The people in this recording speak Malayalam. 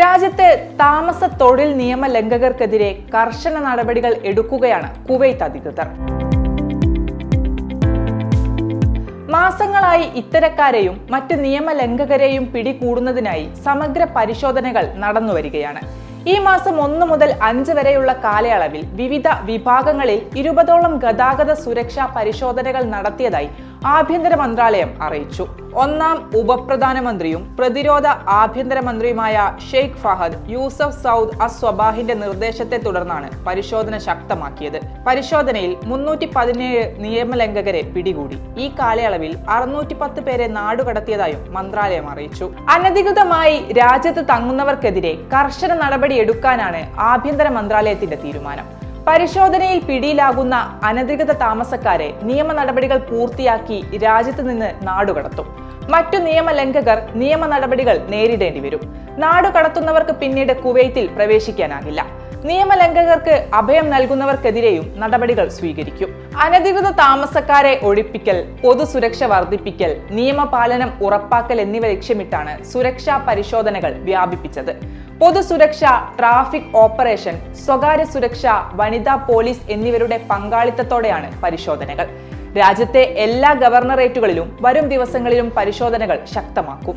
രാജ്യത്തെ താമസ തൊഴിൽ നിയമ ലംഘകർക്കെതിരെ കർശന നടപടികൾ എടുക്കുകയാണ് കുവൈത്ത് അധികൃതർ. മാസങ്ങളായി ഇത്തരക്കാരെയും മറ്റ് നിയമലംഘകരെയും പിടികൂടുന്നതിനായി സമഗ്ര പരിശോധനകൾ നടന്നുവരികയാണ് ഈ മാസം ഒന്ന് മുതൽ അഞ്ച് വരെയുള്ള കാലയളവിൽ വിവിധ വിഭാഗങ്ങളിൽ ഇരുപതോളം ഗതാഗത സുരക്ഷാ പരിശോധനകൾ നടത്തിയതായി ആഭ്യന്തര മന്ത്രാലയം അറിയിച്ചു. ഒന്നാം ഉപപ്രധാനമന്ത്രിയും പ്രതിരോധ ആഭ്യന്തര മന്ത്രിയുമായ ഷെയ്ഖ് ഫഹദ് യൂസഫ് സൗദ് അസ്വബാഹിന്റെ നിർദ്ദേശത്തെ തുടർന്നാണ് പരിശോധന ശക്തമാക്കിയത്. പരിശോധനയിൽ മുന്നൂറ്റി പതിനേഴ് നിയമലംഘകരെ പിടികൂടി. ഈ കാലയളവിൽ അറുന്നൂറ്റി പത്ത് പേരെ നാടുകടത്തിയതായും മന്ത്രാലയം അറിയിച്ചു. അനധികൃതമായി രാജ്യത്ത് തങ്ങുന്നവർക്കെതിരെ കർശന നടപടി എടുക്കാനാണ് ആഭ്യന്തര മന്ത്രാലയത്തിന്റെ തീരുമാനം. പരിശോധനയിൽ പിടിയിലാകുന്ന അനധികൃത താമസക്കാരെ നിയമ നടപടികൾ പൂർത്തിയാക്കി രാജ്യത്ത് നിന്ന് നാടുകടത്തും. മറ്റു നിയമലംഘകർ നിയമ നടപടികൾ നേരിടേണ്ടി വരും. നാടു കടത്തുന്നവർക്ക് പിന്നീട് കുവൈത്തിൽ പ്രവേശിക്കാനാകില്ല. നിയമലംഘകർക്ക് അഭയം നൽകുന്നവർക്കെതിരെയും നടപടികൾ സ്വീകരിക്കും. അനധികൃത താമസക്കാരെ ഒഴിപ്പിക്കൽ പൊതുസുരക്ഷ വർദ്ധിപ്പിക്കൽ നിയമപാലനം ഉറപ്പാക്കൽ എന്നിവ ലക്ഷ്യമിട്ടാണ് സുരക്ഷാ പരിശോധനകൾ വ്യാപിപ്പിച്ചത്. പൊതുസുരക്ഷ ട്രാഫിക് ഓപ്പറേഷൻ സ്വകാര്യ സുരക്ഷ വനിതാ പോലീസ് എന്നിവരുടെ പങ്കാളിത്തത്തോടെയാണ് പരിശോധനകൾ. രാജ്യത്തെ എല്ലാ ഗവർണറേറ്റുകളിലും വരും ദിവസങ്ങളിലും പരിശോധനകൾ ശക്തമാക്കും.